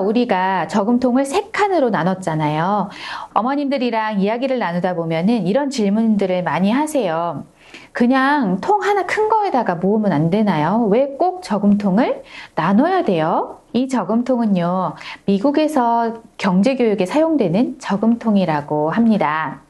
우리가 저금통을 세 칸으로 나눴잖아요. 어머님들이랑 이야기를 나누다 보면은 이런 질문들을 많이 하세요. 그냥 통 하나 큰 거에다가 모으면 안 되나요? 왜 꼭 저금통을 나눠야 돼요? 이 저금통은요, 미국에서 경제교육에 사용되는 저금통이라고 합니다.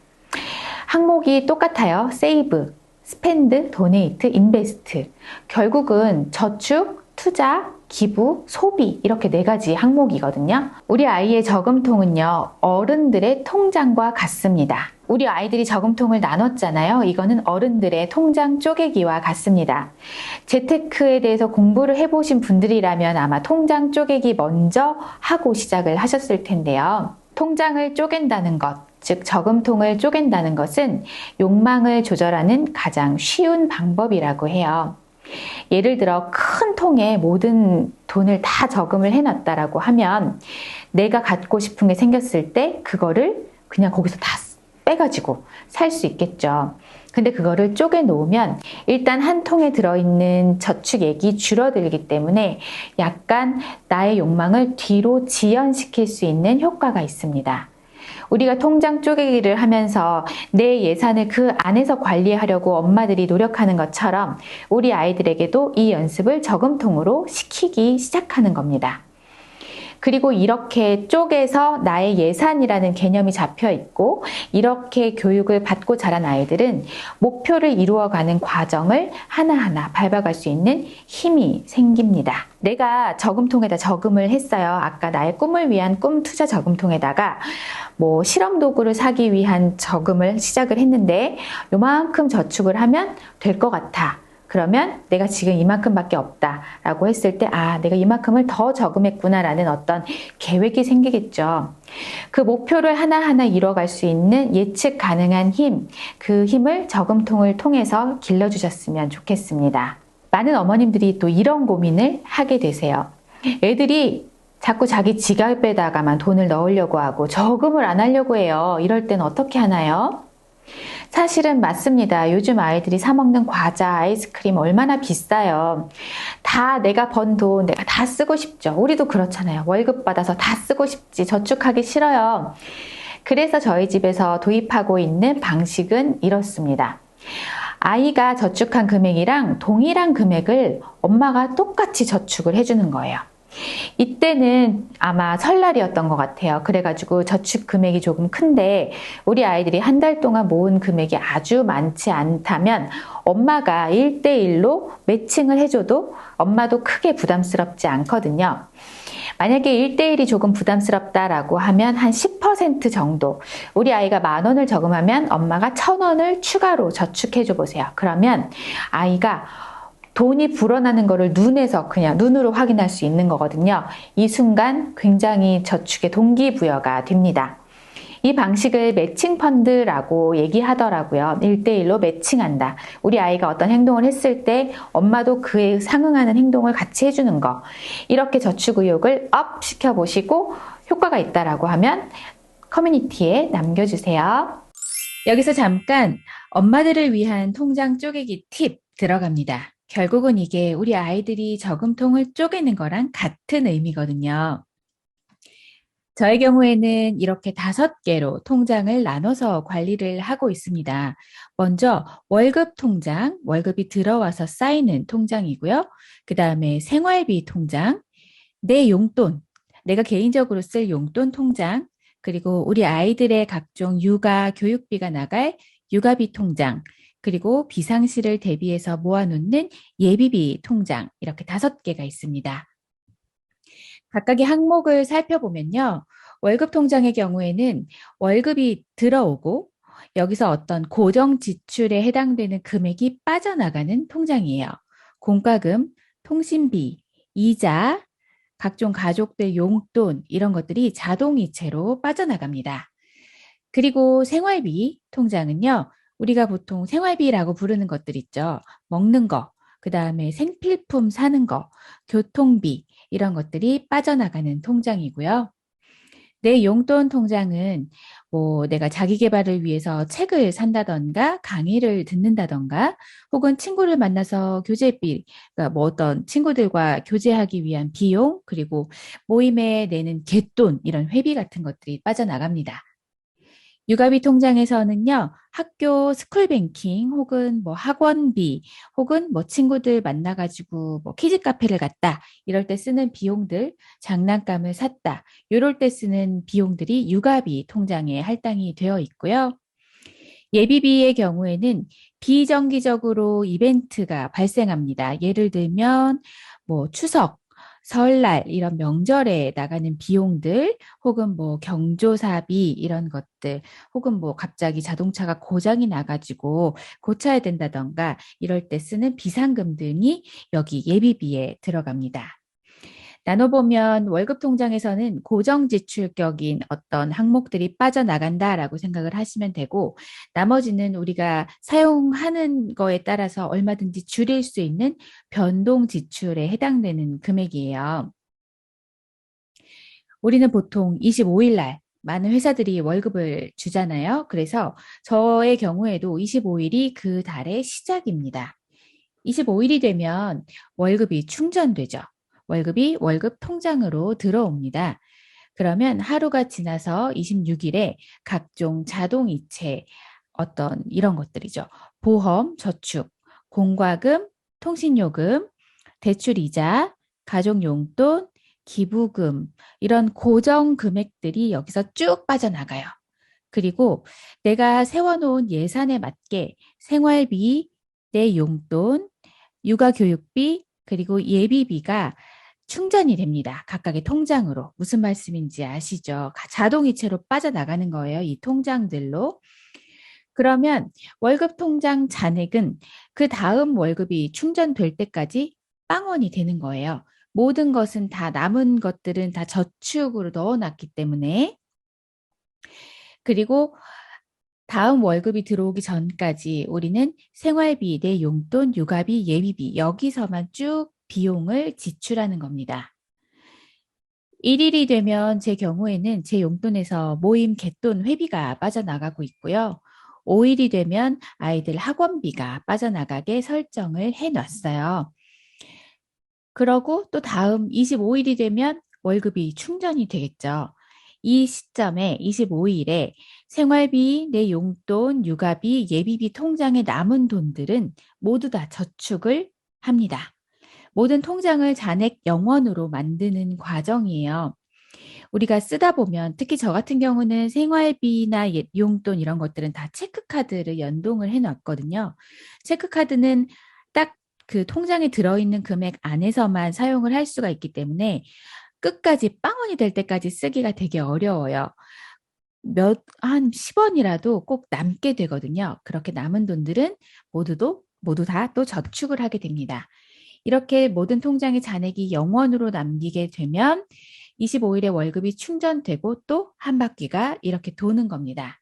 항목이 똑같아요. 세이브, 스펜드, 도네이트, 인베스트. 결국은 저축, 투자, 기부, 소비 이렇게 네 가지 항목이거든요. 우리 아이의 저금통은요. 어른들의 통장과 같습니다. 우리 아이들이 저금통을 나눴잖아요. 이거는 어른들의 통장 쪼개기와 같습니다. 재테크에 대해서 공부를 해보신 분들이라면 아마 통장 쪼개기 먼저 하고 시작을 하셨을 텐데요. 통장을 쪼갠다는 것, 즉 저금통을 쪼갠다는 것은 욕망을 조절하는 가장 쉬운 방법이라고 해요. 예를 들어 큰 통에 모든 돈을 다 저금을 해놨다라고 하면 내가 갖고 싶은 게 생겼을 때 그거를 그냥 거기서 다 빼가지고 살 수 있겠죠. 근데 그거를 쪼개 놓으면 일단 한 통에 들어있는 저축액이 줄어들기 때문에 약간 나의 욕망을 뒤로 지연시킬 수 있는 효과가 있습니다. 우리가 통장 쪼개기를 하면서 내 예산을 그 안에서 관리하려고 엄마들이 노력하는 것처럼 우리 아이들에게도 이 연습을 저금통으로 시키기 시작하는 겁니다. 그리고 이렇게 쪼개서 나의 예산이라는 개념이 잡혀 있고 이렇게 교육을 받고 자란 아이들은 목표를 이루어가는 과정을 하나하나 밟아갈 수 있는 힘이 생깁니다. 내가 저금통에다 저금을 했어요. 아까 나의 꿈을 위한 꿈 투자 저금통에다가 뭐 실험 도구를 사기 위한 저금을 시작을 했는데 요만큼 저축을 하면 될 것 같아. 그러면 내가 지금 이만큼밖에 없다라고 했을 때, 아, 내가 이만큼을 더 저금했구나라는 어떤 계획이 생기겠죠. 그 목표를 하나하나 이뤄갈 수 있는 예측 가능한 힘, 그 힘을 저금통을 통해서 길러주셨으면 좋겠습니다. 많은 어머님들이 또 이런 고민을 하게 되세요. 애들이 자꾸 자기 지갑에다가만 돈을 넣으려고 하고 저금을 안 하려고 해요. 이럴 땐 어떻게 하나요? 사실은 맞습니다. 요즘 아이들이 사 먹는 과자, 아이스크림 얼마나 비싸요. 다 내가 번 돈, 내가 다 쓰고 싶죠. 우리도 그렇잖아요. 월급 받아서 다 쓰고 싶지. 저축하기 싫어요. 그래서 저희 집에서 도입하고 있는 방식은 이렇습니다. 아이가 저축한 금액이랑 동일한 금액을 엄마가 똑같이 저축을 해주는 거예요. 이때는 아마 설날이었던 것 같아요. 그래가지고 저축 금액이 조금 큰데 우리 아이들이 한 달 동안 모은 금액이 아주 많지 않다면 엄마가 1대1로 매칭을 해줘도 엄마도 크게 부담스럽지 않거든요. 만약에 1대1이 조금 부담스럽다라고 하면 한 10% 정도 우리 아이가 만 원을 저금하면 엄마가 천 원을 추가로 저축해 줘 보세요. 그러면 아이가 돈이 불어나는 것을 눈에서 그냥 눈으로 확인할 수 있는 거거든요. 이 순간 굉장히 저축의 동기부여가 됩니다. 이 방식을 매칭 펀드라고 얘기하더라고요. 1대1로 매칭한다. 우리 아이가 어떤 행동을 했을 때 엄마도 그에 상응하는 행동을 같이 해주는 거. 이렇게 저축 의욕을 업 시켜보시고 효과가 있다라고 하면 커뮤니티에 남겨주세요. 여기서 잠깐 엄마들을 위한 통장 쪼개기 팁 들어갑니다. 결국은 이게 우리 아이들이 저금통을 쪼개는 거랑 같은 의미거든요. 저의 경우에는 이렇게 다섯 개로 통장을 나눠서 관리를 하고 있습니다. 먼저 월급 통장, 월급이 들어와서 쌓이는 통장이고요. 그 다음에 생활비 통장, 내 용돈, 내가 개인적으로 쓸 용돈 통장, 그리고 우리 아이들의 각종 육아, 교육비가 나갈 육아비 통장, 그리고 비상시를 대비해서 모아놓는 예비비 통장 이렇게 다섯 개가 있습니다. 각각의 항목을 살펴보면요. 월급 통장의 경우에는 월급이 들어오고 여기서 어떤 고정 지출에 해당되는 금액이 빠져나가는 통장이에요. 공과금, 통신비, 이자, 각종 가족들 용돈 이런 것들이 자동이체로 빠져나갑니다. 그리고 생활비 통장은요. 우리가 보통 생활비라고 부르는 것들 있죠. 먹는 거, 그 다음에 생필품 사는 거, 교통비, 이런 것들이 빠져나가는 통장이고요. 내 용돈 통장은 뭐 내가 자기 개발을 위해서 책을 산다던가 강의를 듣는다던가 혹은 친구를 만나서 교재비, 그러니까 뭐 어떤 친구들과 교제하기 위한 비용 그리고 모임에 내는 갯돈 이런 회비 같은 것들이 빠져나갑니다. 육아비 통장에서는요, 학교 스쿨뱅킹 혹은 뭐 학원비 혹은 뭐 친구들 만나가지고 뭐 키즈 카페를 갔다 이럴 때 쓰는 비용들, 장난감을 샀다 이럴 때 쓰는 비용들이 육아비 통장에 할당이 되어 있고요. 예비비의 경우에는 비정기적으로 이벤트가 발생합니다. 예를 들면 뭐 추석, 설날 이런 명절에 나가는 비용들 혹은 뭐 경조사비 이런 것들 혹은 뭐 갑자기 자동차가 고장이 나가지고 고쳐야 된다던가 이럴 때 쓰는 비상금 등이 여기 예비비에 들어갑니다. 나눠보면 월급 통장에서는 고정 지출격인 어떤 항목들이 빠져나간다라고 생각을 하시면 되고 나머지는 우리가 사용하는 거에 따라서 얼마든지 줄일 수 있는 변동 지출에 해당되는 금액이에요. 우리는 보통 25일 날 많은 회사들이 월급을 주잖아요. 그래서 저의 경우에도 25일이 그 달의 시작입니다. 25일이 되면 월급이 충전되죠. 월급이 월급 통장으로 들어옵니다. 그러면 하루가 지나서 26일에 각종 자동이체 어떤 이런 것들이죠. 보험, 저축, 공과금, 통신요금, 대출이자, 가족용돈, 기부금 이런 고정 금액들이 여기서 쭉 빠져나가요. 그리고 내가 세워놓은 예산에 맞게 생활비, 내 용돈, 육아교육비, 그리고 예비비가 충전이 됩니다. 각각의 통장으로. 무슨 말씀인지 아시죠? 자동이체로 빠져나가는 거예요. 이 통장들로. 그러면 월급 통장 잔액은 그 다음 월급이 충전될 때까지 빵원이 되는 거예요. 모든 것은 다 남은 것들은 다 저축으로 넣어놨기 때문에 그리고 다음 월급이 들어오기 전까지 우리는 생활비, 내 용돈, 육아비, 예비비 여기서만 쭉 비용을 지출하는 겁니다. 1일이 되면 제 경우에는 제 용돈에서 모임 갯돈 회비가 빠져나가고 있고요. 5일이 되면 아이들 학원비가 빠져나가게 설정을 해 놨어요. 그러고 또 다음 25일이 되면 월급이 충전이 되겠죠. 이 시점에 25일에 생활비, 내 용돈, 육아비, 예비비 통장에 남은 돈들은 모두 다 저축을 합니다. 모든 통장을 잔액 영원으로 만드는 과정이에요. 우리가 쓰다 보면 특히 저 같은 경우는 생활비나 용돈 이런 것들은 다 체크카드를 연동을 해놨거든요. 체크카드는 딱 그 통장에 들어있는 금액 안에서만 사용을 할 수가 있기 때문에 끝까지 빵원이 될 때까지 쓰기가 되게 어려워요. 몇, 한 10원이라도 꼭 남게 되거든요. 그렇게 남은 돈들은 모두도, 모두 다 또 저축을 하게 됩니다. 이렇게 모든 통장의 잔액이 영원으로 남기게 되면 25일에 월급이 충전되고 또 한 바퀴가 이렇게 도는 겁니다.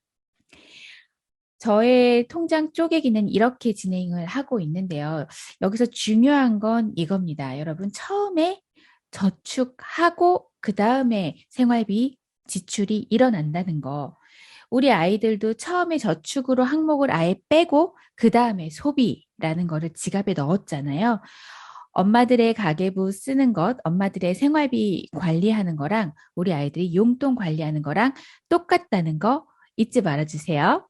저의 통장 쪼개기는 이렇게 진행을 하고 있는데요. 여기서 중요한 건 이겁니다. 여러분 처음에 저축하고 그 다음에 생활비 지출이 일어난다는 거. 우리 아이들도 처음에 저축으로 항목을 아예 빼고 그 다음에 소비라는 거를 지갑에 넣었잖아요. 엄마들의 가계부 쓰는 것, 엄마들의 생활비 관리하는 거랑 우리 아이들이 용돈 관리하는 거랑 똑같다는 거 잊지 말아주세요.